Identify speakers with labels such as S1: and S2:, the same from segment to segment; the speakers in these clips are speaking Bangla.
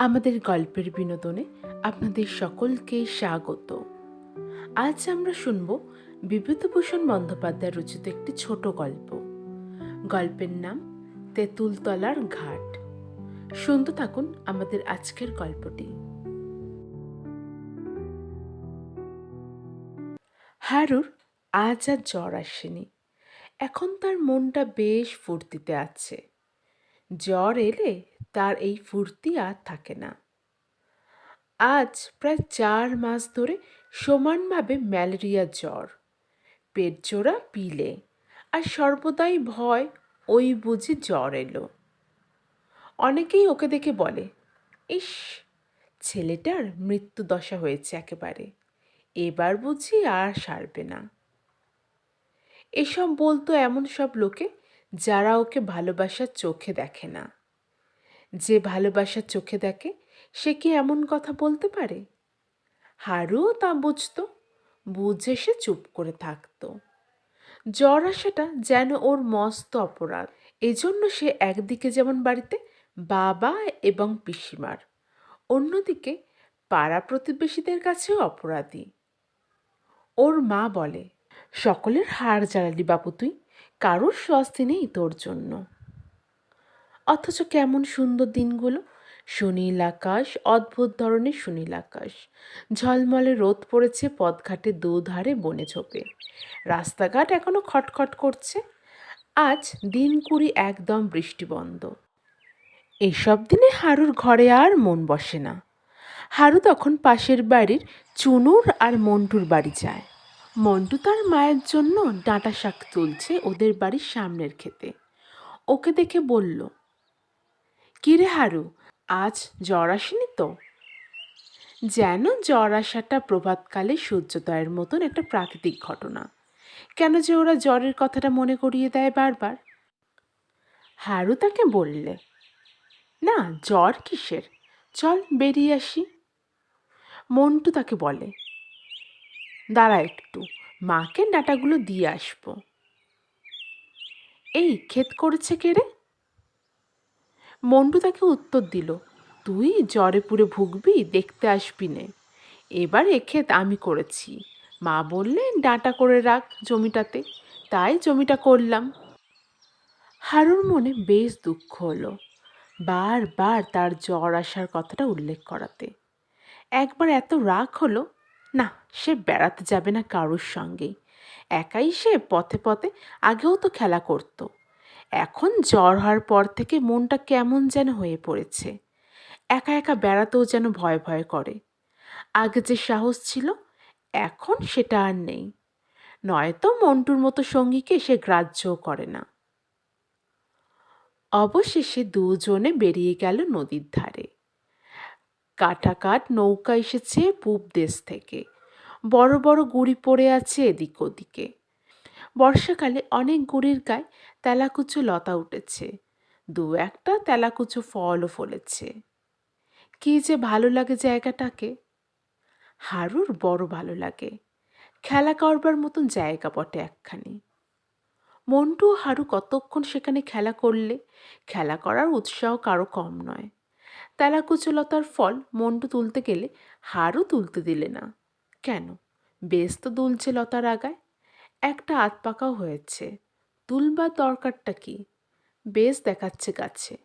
S1: আমাদের গল্পের বিনোদনে আপনাদের সকলকে স্বাগত। আজ আমরা শুনব বিভূতিভূষণ বন্দ্যোপাধ্যায় রচিত একটি ছোট গল্প। গল্পের নাম তেঁতুলতলার ঘাট। শুনতে থাকুন আমাদের আজকের গল্পটি। হারুর আজ আর জ্বর আসেনি। এখন তার মনটা বেশ ফুর্তিতে আছে। জ্বর এলে তার এই ফুর্তি আর থাকে না। আজ প্রায় চার মাস ধরে সমানভাবে ম্যালেরিয়া জ্বর, পেট জোড়া পিলে আর সর্বদাই ভয়, ওই বুঝি জ্বর এলো। অনেকেই ওকে দেখে বলে, ইস, ছেলেটার মৃত্যু দশা হয়েছে একেবারে, এবার বুঝি আর সারবে না। এসব বলতো এমন সব লোকে যারা ওকে ভালোবাসার চোখে দেখে না। যে ভালোবাসার চোখে দেখে, সে কি এমন কথা বলতে পারে? হারুও তা বুঝতো, বুঝে সে চুপ করে থাকতো। জ্বর আসাটা যেন ওর মস্ত অপরাধ। এজন্য সে একদিকে যেমন বাড়িতে বাবা এবং পিসিমার, অন্যদিকে পাড়া প্রতিবেশীদের কাছেও অপরাধী। ওর মা বলে, সকলের হাড় জ্বালালি বাপু তুই, কারোর স্বস্তি নেই তোর জন্য। অথচ কেমন সুন্দর দিনগুলো। সুনীল আকাশ, অদ্ভুত ধরনের সুনীল আকাশ। ঝলমলে রোদ পড়েছে, পথঘাটে দুধারে বনে ঝোপে। রাস্তাঘাট এখনও খটখট করছে। আজ দিন কুড়ি একদম বৃষ্টি বন্ধ এইসব দিনে হারুর ঘরে আর মন বসে না। হারু তখন পাশের বাড়ির চুনুর আর মন্টুর বাড়ি যায়। মন্টু তার মায়ের জন্য ডাঁটা শাক তুলছে ওদের বাড়ির সামনের খেতে ওকে দেখে বলল কিরে হারু, আজ জ্বর আসেনি তো? যেন জ্বর আসাটা প্রভাতকালে সূর্যোদয়ের মতন একটা প্রাকৃতিক ঘটনা। কেন যে ওরা জ্বরের কথাটা মনে করিয়ে দেয় বারবার? হারু তাকে বললে, না, জ্বর কিসের? চল বেরিয়ে আসি। মন্টু তাকে বলে, দাঁড়া একটু, মাকে ডাটাগুলো দিয়ে আসব। এই, ক্ষেত করেছে কে রে? মন্টু তাকে উত্তর দিল, তুই জ্বরে পুরে ভুগবি, দেখতে আসবি নে। এবার এ ক্ষেত আমি করেছি। মা বললেন, ডাঁটা করে রাখ জমিটাতে। তাই জমিটা করলাম। হারুর মনে বেশ দুঃখ হলো বারবার তার জ্বর আসার কথাটা উল্লেখ করাতে। একবার এত রাগ হলো, না, সে বেড়াতে যাবে না কারোর সঙ্গেই। একাই সে পথে পথে আগেও তো খেলা করতো। এখন জ্বর হওয়ার পর থেকে মনটা কেমন যেন হয়ে পড়েছে। একা একা বেড়াতেও যেন ভয় ভয় করে। আগে যে সাহস ছিল, এখন সেটা আর নেই। নয়তো মন্টুর মতো সঙ্গীকে সে গ্রাহ্যও করে না। অবশেষে দুজনে বেরিয়ে গেল নদীর ধারে। কাটাকাট নৌকা এসেছে পূব দেশ থেকে। বড় বড় গুড়ি পড়ে আছে এদিক ওদিকে। বর্ষাকালে অনেক গুড়ির গায়ে তেলাকুচো লতা উঠেছে। দু একটা তেলাকুচো ফলও ফলেছে। কি যে ভালো লাগে জায়গাটাকে। হারুর বড় ভালো লাগে। খেলা করবার মতন জায়গা বটে একখানি। মন্টু হারু কতক্ষণ সেখানে খেলা করলে? খেলা করার উৎসাহ কারও কম নয়। তেলাকুচলতার ফল মন্টু তুলতে গেলে হারু তুলতে দিলে না। কেন? বেশ তো দুলছে লতার আগায়। একটা আত পাকাও হয়েছে। তুলবার দরকারটা কি? বেশ দেখাচ্ছে গাছে।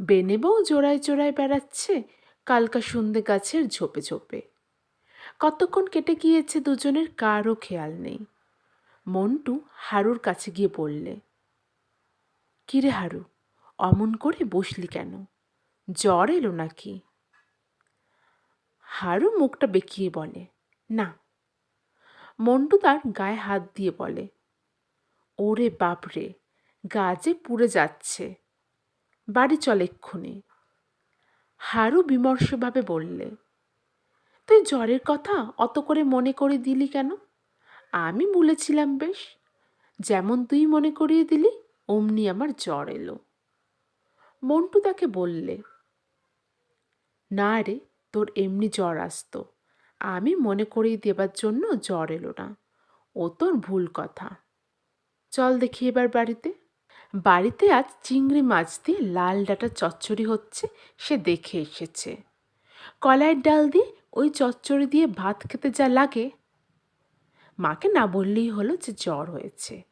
S1: বেনেবও জোড়ায় জোড়ায় বেড়াচ্ছে, কালকা সন্ধে গাছের ঝোপে ঝোপে। কতক্ষণ কেটে গিয়েছে দুজনের কারও খেয়াল নেই। মন্টু হারুর কাছে গিয়ে বললে, কিরে হারু, অমন করে বসলি কেন? জ্বর এলো নাকি? হারু মুখটা বেঁকিয়ে বলে, না মন্টু তার গায়ে হাত দিয়ে বলে, ওরে বাপরে, গা যে পুড়ে যাচ্ছে। বাড়ি চল এক্ষুনি। হারু বিমর্ষভাবে বললে, তুই জ্বরের কথা অত করে মনে করে দিলি কেন? আমি বলেছিলাম বেশ, যেমন তুই মনে করিয়ে দিলি, অমনি আমার জ্বর এলো। মন্টু তাকে বললে, না রে, তোর এমনি জ্বর আসতো। আমি মনে করিয়ে দেবার জন্য জ্বর এলো না। ও তোর ভুল কথা। চল দেখি এবার বাড়িতে। বাড়িতে আজ চিংড়ি মাছ দিয়ে লাল ডাটা চচ্চড়ি হচ্ছে, সে দেখে এসেছে। কলাইয়ের ডাল দিয়ে ওই চচ্চড়ি দিয়ে ভাত খেতে যা লাগে। মাকে না বললেই হলো যে জ্বর হয়েছে।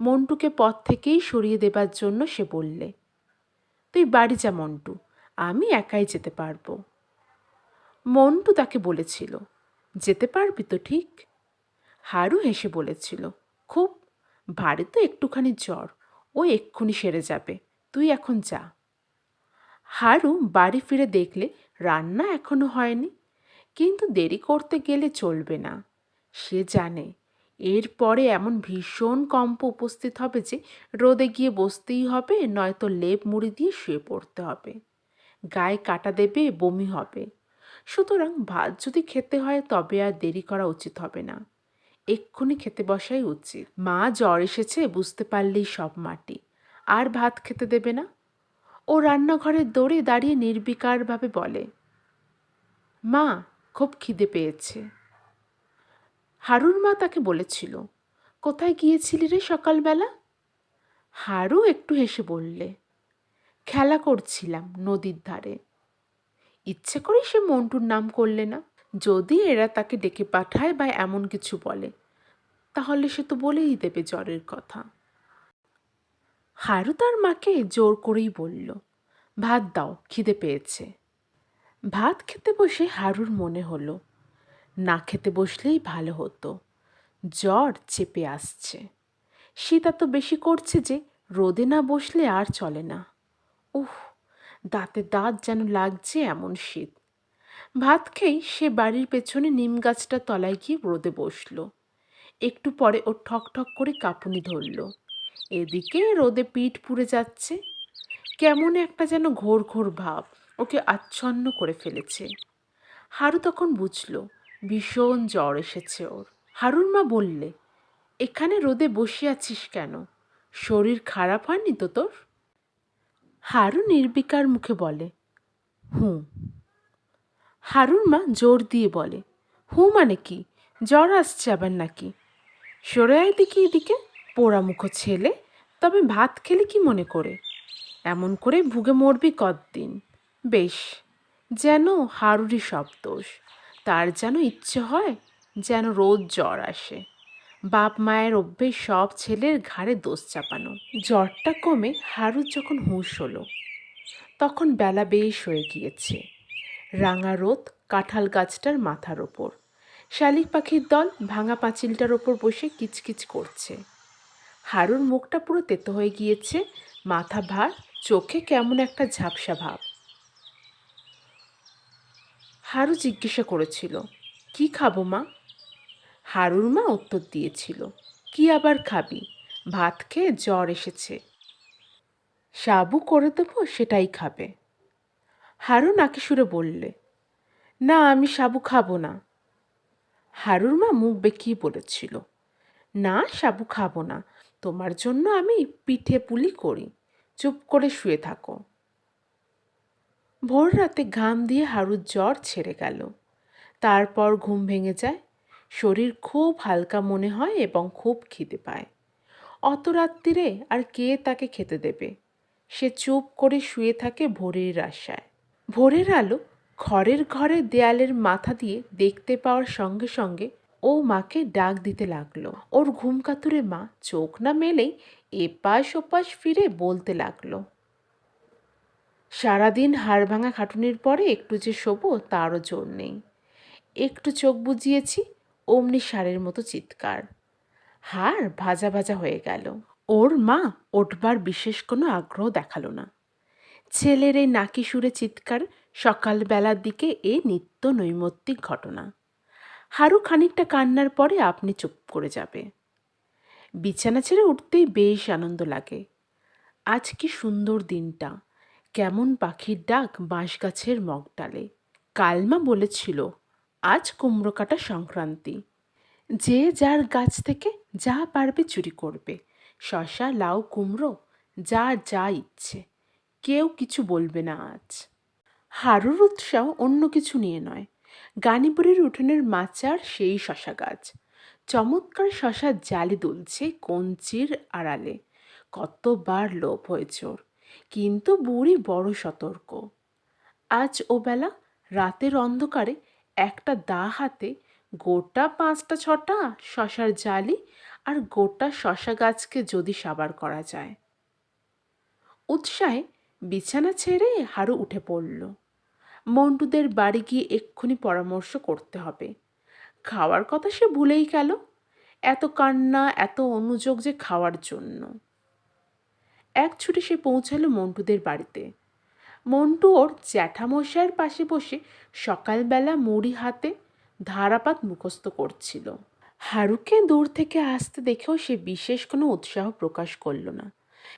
S1: মন্টুকে পথ থেকেই সরিয়ে দেবার জন্য সে বললে, তুই বাড়ি যা মন্টু, আমি একাই যেতে পারব। মন্টু তাকে বলেছিল, যেতে পারবি তো ঠিক? হারু হেসে বলেছিল, খুব ভারী তো একটুখানি জ্বর, ও এক্ষুনি সেরে যাবে, তুই এখন যা। হারু বাড়ি ফিরে দেখলে রান্না এখনও হয়নি, কিন্তু দেরি করতে গেলে চলবে না। সে জানে এরপরে এমন ভীষণ কম্প উপস্থিত হবে যে রোদে গিয়ে বসতেই হবে, নয়তো লেপ মুড়ি দিয়ে শুয়ে পড়তে হবে। গায়ে কাটা দেবে, বমি হবে। সুতরাং ভাত যদি খেতে হয় তবে আর দেরি করা উচিত হবে না। এক্ষুনি খেতে বসাই উচিত। মা জ্বর এসেছে, বুঝতে পারলেই সব মাটি। আর ভাত খেতে দেবে না? ও রান্নাঘরের দৌড়ে দাঁড়িয়ে নির্বিকারভাবে বলে, মা, খুব খিদে পেয়েছে। হারুর মা তাকে বলেছিল, কোথায় গিয়েছিলি রে সকালবেলা? হারু একটু হেসে বললে, খেলা করছিলাম নদীর ধারে। ইচ্ছে করে সে মন্টুর নাম করলে না। যদি এরা তাকে ডেকে পাঠায় বা এমন কিছু বলে, তাহলে সে তো বলেই দেবে জ্বরের কথা। হারু তার মাকে জোর করেই বলল, ভাত দাও, খিদে পেয়েছে। ভাত খেতে বসে হারুর মনে হলো, না খেতে বসলেই ভালো হতো। জ্বর চেপে আসছে। শীত এত বেশি করছে যে রোদে না বসলে আর চলে না। উহ দাঁতে দাঁত যেন লাগছে এমন শীত। ভাত খেয়েই সে বাড়ির পেছনে নিম গাছটার তলায় গিয়ে রোদে বসল। একটু পরে ও ঠক ঠক করে কাঁপুনি ধরল। এদিকে রোদে পিঠ পুড়ে যাচ্ছে। কেমন একটা যেন ঘোর ঘোর ভাব ওকে আচ্ছন্ন করে ফেলেছে। হারু তখন বুঝল, ভীষণ জ্বর এসেছে ওর। হারুর মা বললে, এখানে রোদে বসে আছিস কেন? শরীর খারাপ হয়নি তো তোর? হারু নির্বিকার মুখে বলে, হুঁ। হারুর মা জোর দিয়ে বলে, হু মানে কি? জ্বর আসছে আবার নাকি? সরে আয় দেখি এদিকে, পোড়ামুখো ছেলে, তবে ভাত খেলে কি মনে করে? এমন করে ভুগে মরবি কতদিন? বেশ, যেন হারুরই সব দোষ, তার যেন ইচ্ছে হয়, যেন রোজ জ্বর আসে। বাপ মায়ের অভ্যেস সব ছেলের ঘাড়ে দোষ চাপানো। জ্বরটা কমে হারুর যখন হুঁশ হলো, তখন বেলা বেশ হয়ে গিয়েছে। রাঙা রোদ কাঁঠাল গাছটার মাথার ওপর। শালিক পাখির দল ভাঙা পাঁচিলটার ওপর বসে কিচকিচ করছে। হারুর মুখটা পুরো তেতো হয়ে গিয়েছে, মাথা ভার, চোখে কেমন একটা ঝাপসা ভাব। হারু জিজ্ঞাসা করেছিল, কি খাব মা? হারুর মা উত্তর দিয়েছিল, কি আবার খাবি? ভাত খেয়ে জ্বর এসেছে। সাবু করে দেবো, সেটাই খাবে। হারু নাকি সুরে বললে, না, আমি সাবু খাব না। হারুর মা মুখ বেঁকিয়ে বলেছিল, না, সাবু খাব না। তোমার জন্য আমি পিঠে পুলি করি। চুপ করে শুয়ে থাকো। ভোর রাতে ঘাম দিয়ে হারুর জ্বর ছেড়ে গেল। তারপর ঘুম ভেঙে যায় শরীর খুব হালকা মনে হয় এবং খুব খিদে পায়। অত রাত্রিরে আর কে তাকে খেতে দেবে? সে চুপ করে শুয়ে থাকে ভোরের আশায়। ভোরের আলো ঘরের ঘরে দেয়ালের মাথা দিয়ে দেখতে পাওয়ার সঙ্গে সঙ্গে ও মাকে ডাক দিতে লাগল। ওর ঘুম কাতুরে মা চোখ না মেলেই এপাশ ওপাশ ফিরে বলতে লাগল, সারাদিন হাড় ভাঙা খাটুনির পরে একটু যে শোবো তারও জোর নেই। একটু চোখ বুঝিয়েছি অমনি সারের মতো চিৎকার। হাড় ভাজা ভাজা হয়ে গেল। ওর মা ওঠবার বিশেষ কোনো আগ্রহ দেখাল না। ছেলের এই নাকি সুরে চিৎকার সকালবেলার দিকে এ নিত্য নৈমিত্তিক ঘটনা। হারু খানিকটা কান্নার পরে আপনি চুপ করে যাবে। বিছানা ছেড়ে উঠতেই বেশ আনন্দ লাগে। আজ কি সুন্দর দিনটা। কেমন পাখির ডাক বাঁশ গাছের মগডালে। কালমা বলেছিল আজ কুমড়ো কাটা সংক্রান্তি। যে যার গাছ থেকে যা পারবে চুরি করবে। শশা লাউ, কুমড়ো, যা যা ইচ্ছে। কেউ কিছু বলবে না আজ। হারুর উৎসাহ অন্য কিছু নিয়ে নয়। গানিপুরের উঠোনের মাচার সেই শশা গাছ। চমৎকার শশার জালি দুলছে কঞ্চির আড়ালে। কতবার লোভ হয়েছে ওর কিন্তু বুড়ি বড় সতর্ক। আজ ও বেলা রাতের অন্ধকারে একটা দা হাতে গোটা পাঁচটা ছটা শশার জালি আর গোটা শশা গাছকে যদি সাবার করা যায়। উৎসাহে বিছানা ছেড়ে হারু উঠে পড়ল। মন্টুদের বাড়ি গিয়ে এক্ষুনি পরামর্শ করতে হবে। খাওয়ার কথা সে ভুলেই গেল। এত কান্না, এত অনুযোগ যে খাওয়ার জন্য। এক ছুটে সে পৌঁছালো মন্টুদের বাড়িতে। মন্টু ওর জ্যাঠামশাইয়ের পাশে বসে সকালবেলা মুড়ি হাতে ধারাপাত মুখস্থ করছিল। হারুকে দূর থেকে আসতে দেখেও সে বিশেষ কোনো উৎসাহ প্রকাশ করল না।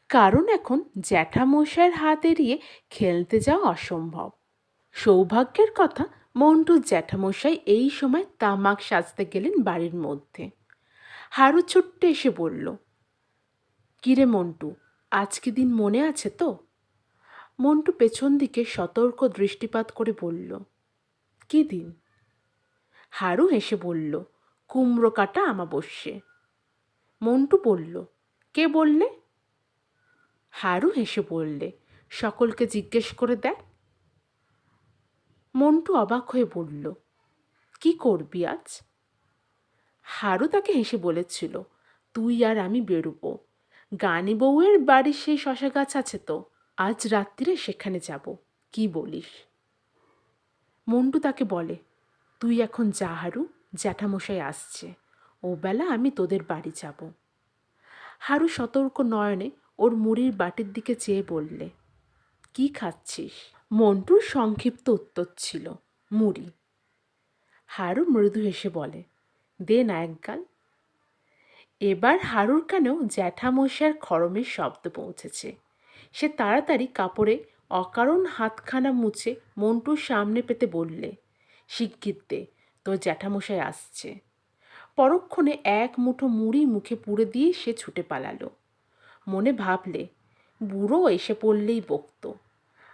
S1: কারণ এখন জ্যাঠামশাইয়ের হাত এড়িয়ে খেলতে যাওয়া অসম্ভব। সৌভাগ্যের কথা মন্টু জ্যাঠামশাই এই সময় তামাক সাজতে গেলেন বাড়ির মধ্যে। হারু ছোট্ট এসে বলল, কিরে মন্টু, আজকে দিন মনে আছে তো? মন্টু পেছন দিকে সতর্ক দৃষ্টিপাত করে বলল, কি দিন? হারু হেসে বলল, কুমড়ো কাটা আমাবস্যে। মন্টু বলল, কে বললে? হারু হেসে বললে, সকলকে জিজ্ঞেস করে দেখ। মন্টু অবাক হয়ে বলল, কি করবি আজ? হারু তাকে হেসে বলেছিল, তুই আর আমি বেরোবো। গানি বউয়ের বাড়ির সেই শশা গাছ আছে তো? আজ রাত্রিরে সেখানে যাব, কি বলিস? মন্টু তাকে বলে, তুই এখন যা হারু, জ্যাঠামশাই আসছে। ও বেলা আমি তোদের বাড়ি যাব। হারু সতর্ক নয়নে ওর মুড়ির বাটির দিকে চেয়ে বললে, কি খাচ্ছিস? মন্টুর সংক্ষিপ্ত উত্তর ছিল, মুড়ি। হারু মৃদু হেসে বলে, দে না একগাল এবার হারুর কানেও জ্যাঠামশার খরমের শব্দ পৌঁছেছে। সে তাড়াতাড়ি কাপড়ে অকারণ হাতখানা মুছে মন্টুর সামনে পেতে বললে শিগগির দে তোর জ্যাঠামশাই আসছে। পরক্ষণে এক মুঠো মুড়ি মুখে পুড়ে দিয়ে সে ছুটে পালালো। মনে ভাবলে, বুড়ো এসে পড়লেই বকত,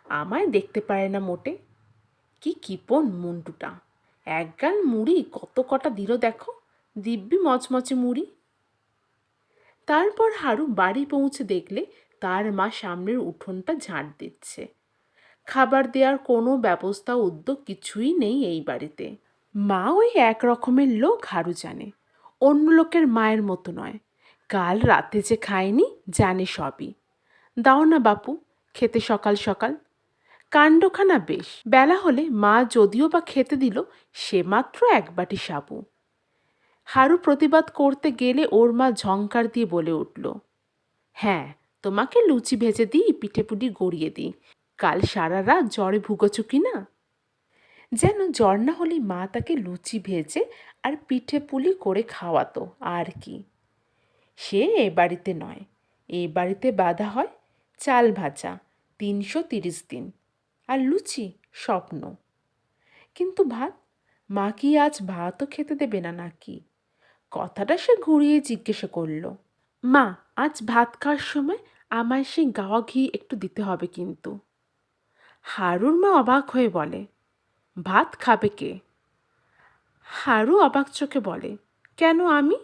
S1: আমায় দেখতে পারে না মোটে। কি কিপন মন্টুটা এক গাল মুড়ি কত কটা দিল দেখো, দিব্যি মচমচে মুড়ি। তারপর হারু বাড়ি পৌঁছে দেখলে তার মা সামনের উঠোনটা ঝাঁট দিচ্ছে। খাবার দেওয়ার কোনো ব্যবস্থা উদ্যোগ কিছুই নেই এই বাড়িতে। মা ওই এক রকমের লোক, হারু জানে। অন্য লোকের মায়ের মতো নয়। কাল রাতে যে খায়নি, জানে সবই। দাও না বাপু, খেতে সকাল সকাল। কাণ্ডখানা বেশ। বেলা হলে মা যদিও বা খেতে দিল, সে মাত্র এক বাটি সাবু। হারু প্রতিবাদ করতে গেলে ওর মা ঝঙ্কার দিয়ে বলে উঠল হ্যাঁ তোমাকে লুচি ভেজে দিই, পিঠে পুটি গড়িয়ে দিই। কাল সারা রাত জ্বরে ভুগোছ কি না? যেন জ্বর না হলে মা তাকে লুচি ভেজে আর পিঠে পুলি করে খাওয়াতো, আর কি। সে এ বাড়িতে নয়, এ বাড়িতে বাধা হয় চাল ভাজা, তিনশো তিরিশ দিন। আর লুচি স্বপ্ন। কিন্তু ভাত? মা কি আজ ভাতও খেতে দেবে না নাকি? কথাটা সে ঘুরিয়ে জিজ্ঞেস করল। মা, আজ ভাত খাওয়ার সময় আমায় সেই গাওয়া ঘি একটু দিতে হবে কিন্তু। হারুর মা অবাক হয়ে বলে, ভাত খাবে কে? হারু অবাক চোখে বলে, কেন আমি?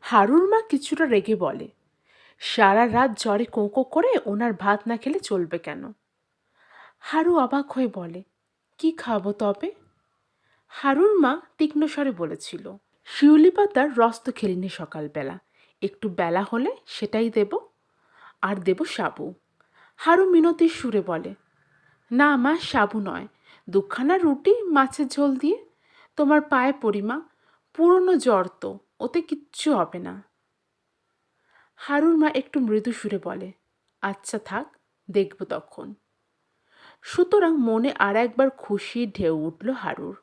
S1: হারুর মা কিছুটা রেগে বলে, সারা রাত জ্বরে কোঁকো করে ওনার ভাত না খেলে চলবে কেন? হারু অবাক হয়ে বলে, কি খাব তবে? হারুর মা তীক্ষ্ণ স্বরে বলেছিল, শিউলি পাতার রস তো খেলিনি সকালবেলা, একটু বেলা হলে সেটাই দেব। আর দেব সাবু। হারু মিনতির সুরে বলে, না মা, সাবু নয়। দুখানা রুটি, মাছের ঝোল দিয়ে তোমার পায়ে পরিমা, পুরনো জ্বর তো, ওতে কিচ্ছু হবে না। হারুর মা একটু মৃদু সুরে বলে আচ্ছা থাক, দেখব তখন। সুতরাং মনে আর একবার খুশি ঢেউ উঠল হারুর।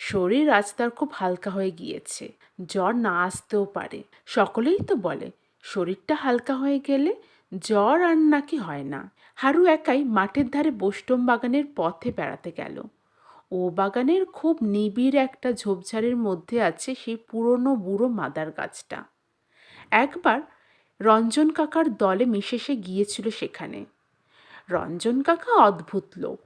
S1: শরীর আজ তার খুব হালকা হয়ে গিয়েছে, জ্বর না আসতেও পারে। সকলেই তো বলে, শরীরটা হালকা হয়ে গেলে জ্বর আর নাকি হয় না। হারু একাই মাঠের ধারে বৈষ্টম বাগানের পথে বেড়াতে গেল। ও বাগানের খুব নিবিড় একটা ঝোপঝাড়ের মধ্যে আছে সেই পুরনো বুড়ো মাদার গাছটা। একবার রঞ্জন কাকার দলে মিশে সে গিয়েছিল সেখানে। রঞ্জন কাকা অদ্ভুত লোক।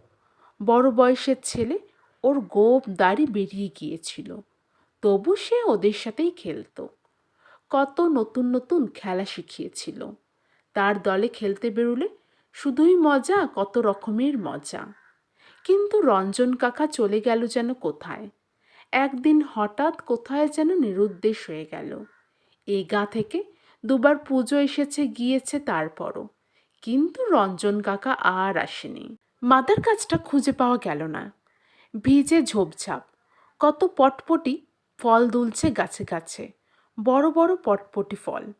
S1: বড় বয়সের ছেলে, ওর গোপ দাড়ি বেরিয়ে গিয়েছিল। তবু সে ওদের সাথেই খেলতো। কত নতুন নতুন খেলা শিখিয়েছিল। তার দলে খেলতে বেরোলে শুধুই মজা, কত রকমের মজা। কিন্তু রঞ্জন কাকা চলে গেল যেন কোথায়? একদিন হঠাৎ কোথায় যেন নিরুদ্দেশ হয়ে গেল। এই গা থেকে দুবার পুজো এসেছে, গিয়েছে তারপরও। কিন্তু রঞ্জন কাকা আর আসেনি। মাদার কাজটা খুঁজে পাওয়া গেল না। ভিজে ঝোপঝাপ। কত পটপটি ফল দুলছে গাছে গাছে। বড় বড় পটপটি ফল।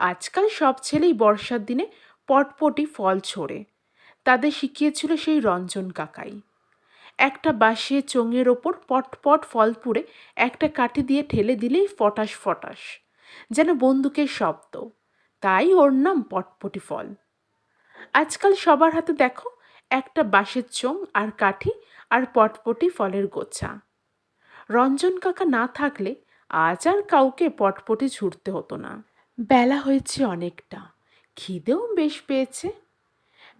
S1: আজকাল সব ছেলেই বর্ষার দিনে পটপটি ফল ছোড়ে। তাদের শিখিয়েছিল সেই রঞ্জন কাকাই। একটা বাঁশিয়ে চোঙের ওপর পটপট ফল পুড়ে একটা কাঠি দিয়ে ঠেলে দিলেই ফটাস ফটাস, যেন বন্দুকের শব্দ। তাই ওর নাম পটপটি ফল। আজকাল সবার হাতে দেখো, একটা বাঁশের চোং আর কাঠি আর পটপটি ফলের গোছা। রঞ্জন কাকা না থাকলে আজ আর কাউকে পটপটি ছুটতে হতো না। বেলা হয়েছে অনেকটা। খিদেও বেশ পেয়েছে।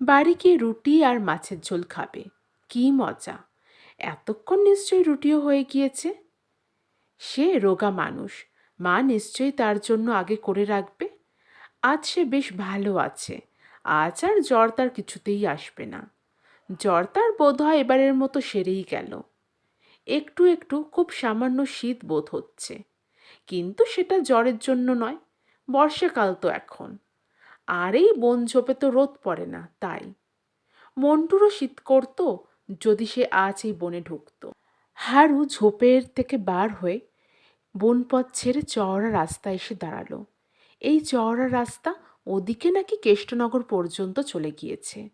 S1: বাড়ি গিয়ে রুটি আর মাছের ঝোল খাবে। কি মজা। এতক্ষণ নিশ্চয়ই রুটিও হয়ে গিয়েছে। সে রোগা মানুষ। মা নিশ্চয়ই তার জন্য আগে করে রাখবে। আজ সে বেশ ভালো আছে। আজ আর জ্বর তার কিছুতেই আসবে না। জ্বর তার বোধ হয় এবারের মতো সেরেই গেল। একটু একটু খুব সামান্য শীত বোধ হচ্ছে। কিন্তু সেটা জ্বরের জন্য নয়। বর্ষাকাল তো এখন। আর এই বন ঝোপে তো রোদ পড়ে না, তাই। মন্টুরও শীত করতো যদি সে আজ এই বনে ঢুকত। হারু ঝোপের থেকে বার হয়ে বনপথ ছেড়ে চওড়া রাস্তায় এসে দাঁড়াল। এই চওড়া রাস্তা ওদিকে নাকি কেষ্টনগর পর্যন্ত চলে গিয়েছে।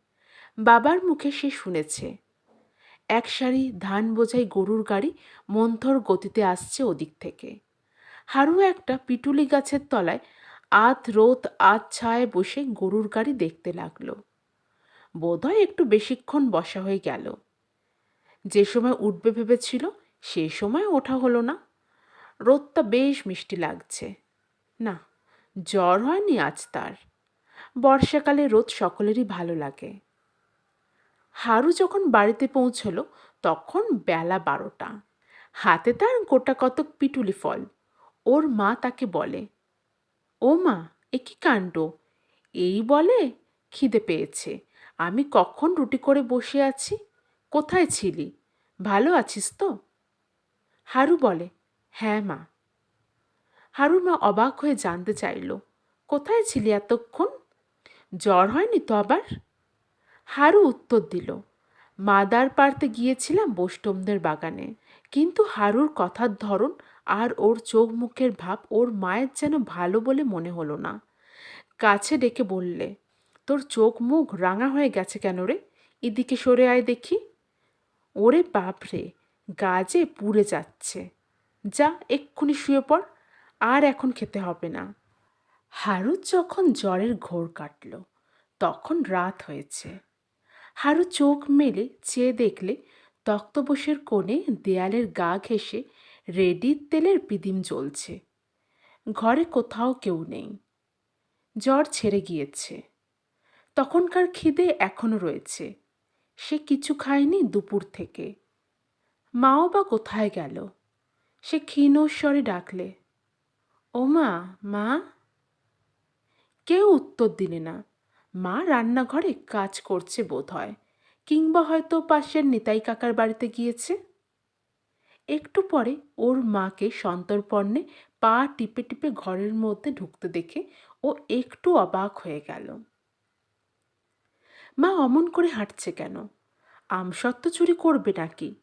S1: বাবার মুখে সে শুনেছে। এক সারি ধান বোঝাই গরুর গাড়ি মন্থর গতিতে আসছে ওদিক থেকে। হারু একটা পিটুলি গাছের তলায় আধ রোদ, আধ ছায় বসে গরুর গাড়ি দেখতে লাগল। বোধহয় একটু বেশিক্ষণ বসা হয়ে গেল। যে সময় উঠবে ভেবেছিল, সে সময় ওঠা হলো না। রোদটা বেশ মিষ্টি লাগছে। না, জ্বর হয়নি আজ তার। বর্ষাকালে রোদ সকলেরই ভালো লাগে। হারু যখন বাড়িতে পৌঁছল, তখন বেলা বারোটা। হাতে তার গোটা কতক পিটুলি ফল। ওর মা তাকে বলে ও মা এ কি কাণ্ড? এই বলে খিদে পেয়েছে। আমি কখন রুটি করে বসে আছি? কোথায় ছিলি? ভালো আছিস তো? হারু বলে হ্যাঁ মা। হারুর মা অবাক হয়ে জানতে চাইল, কোথায় ছিলি এতক্ষণ? জ্বর হয়নি তো আবার? হারু উত্তর দিল, মাদার পাড়তে গিয়েছিলাম বৈষ্ণবদের বাগানে, কিন্তু হারুর কথার ধরন আর ওর চোখ মুখের ভাব ওর মায়ের যেন ভালো বলে মনে হলো না। কাছে ডেকে বললে, তোর চোখ মুখ রাঙা হয়ে গেছে কেন রে? এদিকে সরে আয় দেখি। ওরে বাপরে গাজে পুড়ে যাচ্ছে। যা, এক্ষুনি শুয়ে পড়, আর এখন খেতে হবে না। হারু যখন জ্বরের ঘোর কাটল, তখন রাত হয়েছে। হারু চোখ মেলে চেয়ে দেখলে তক্তবোসের কোণে দেয়ালের গা ঘেঁষে রেডির তেলের পিদিম জ্বলছে। ঘরে কোথাও কেউ নেই। জ্বর ছেড়ে গিয়েছে। তখনকার খিদে এখনও রয়েছে। সে কিছু খায়নি দুপুর থেকে। মাও বা কোথায় গেল? সে ক্ষীণস্বরে ডাকলে, ও মা মা? কেউ উত্তর দিলে না। মা রান্নাঘরে কাজ করছে বোধ হয় কিংবা হয়তো পাশের নিতাই কাকার বাড়িতে গিয়েছে। একটু পরে ওর মাকে সন্তর্পণে পা টিপে টিপে ঘরের মধ্যে ঢুকতে দেখে ও একটু অবাক হয়ে গেল। মা, অমন করে হাঁটছে কেন? আমসত্ত্ব চুরি করবে নাকি?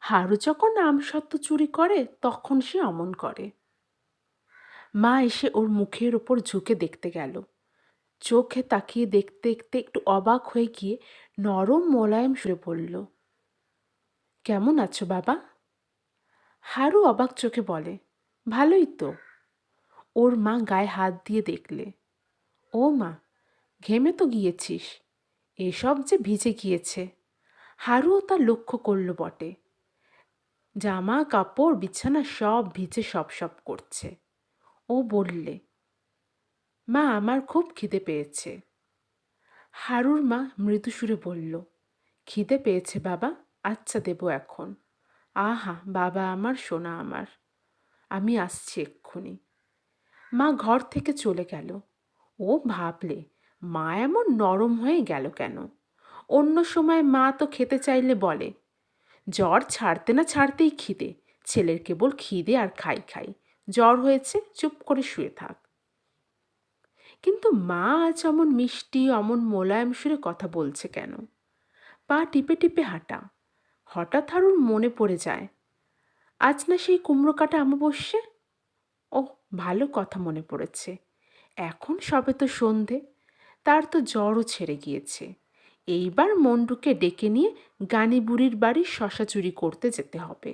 S1: হারু যখন আমসত্ত্ব চুরি করে, তখন সে অমন করে। মা এসে ওর মুখের ওপর ঝুঁকে দেখতে গেল। চোখে তাকিয়ে দেখতে দেখতে একটু অবাক হয়ে গিয়ে নরম মোলায়েম সুরে পড়ল কেমন আছো বাবা? হারু অবাক চোখে বলে, ভালোই তো। ওর মা গায়ে হাত দিয়ে দেখলে, ও মা, ঘেমে তো গিয়েছিস, এসব যে ভিজে গিয়েছে। হারুও তা লক্ষ্য করল বটে। জামা, কাপড়, বিছানা সব ভিজে সব সব করছে। ও বললে, মা, আমার খুব খিদে পেয়েছে। হারুর মা মৃদু সুরে বলল, খিদে পেয়েছে বাবা আচ্ছা দেব এখন। আহা, বাবা আমার, সোনা আমার। আমি আসছি এক্ষুনি। মা ঘর থেকে চলে গেল। ও ভাবলে, মা এমন নরম হয়ে গেল কেন? অন্য সময় মা তো খেতে চাইলে বলে, জ্বর ছাড়তে না ছাড়তেই খিদে। ছেলের কেবল খিদে আর খাই খাই। জ্বর হয়েছে, চুপ করে শুয়ে থাক। কিন্তু মা আজ অমন মিষ্টি, অমন মোলায়েম সুরে কথা বলছে কেন? পা টিপে টিপে হাঁটা। হঠাৎ হারুর মনে পড়ে যায়। আজ না সেই কুমড়ো কাটা আমাবস্যে ওহ, ভালো কথা মনে পড়েছে। এখন সবে তো সন্ধে, তার তো জ্বরও ছেড়ে গিয়েছে। এইবার মন্ডুকে ডেকে নিয়ে গানি বুড়ির বাড়ি শশা চুরি করতে যেতে হবে।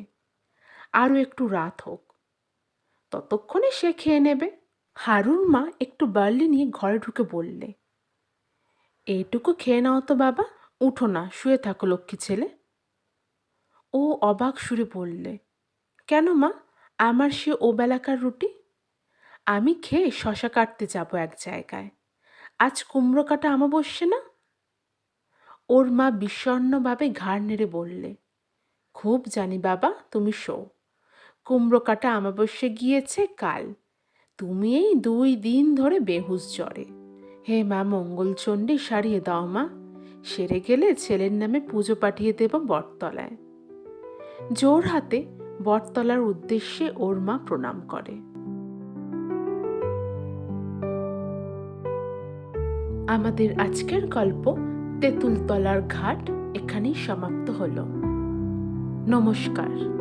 S1: আরও একটু রাত হোক। ততক্ষণে সে খেয়ে নেবে। হারুর মা একটু বার্লি নিয়ে ঘরে ঢুকে বললে, এইটুকু খেয়ে নাও তো বাবা, উঠো না, শুয়ে থাকো লক্ষ্মী ছেলে। ও অবাক সুরে বললে, কেন মা? আমার সে ও বেলাকার রুটি? আমি খেয়ে শশা কাটতে যাব এক জায়গায়। আজ কুমড়ো কাটা আমাবস্যে না? ওর মা বিষণ্ণভাবে ঘাড় নেড়ে বললে, খুব জানি বাবা, তুমি শো। কুমড়ো কাটা আমাবস্যে গিয়েছে কাল। তুমি এই দুই দিন ধরে বেহুশ জ্বরে। হে মা, মঙ্গলচণ্ডী সারিয়ে দাও মা। সেরে গেলে ছেলের নামে পুজো পাঠিয়ে দেব বটতলায়। জোর হাতে বটতলার উদ্দেশ্যে ওর মা প্রণাম করে। আমাদের আজকের গল্প তেঁতুলতলার ঘাট এখানেই সমাপ্ত হল। নমস্কার।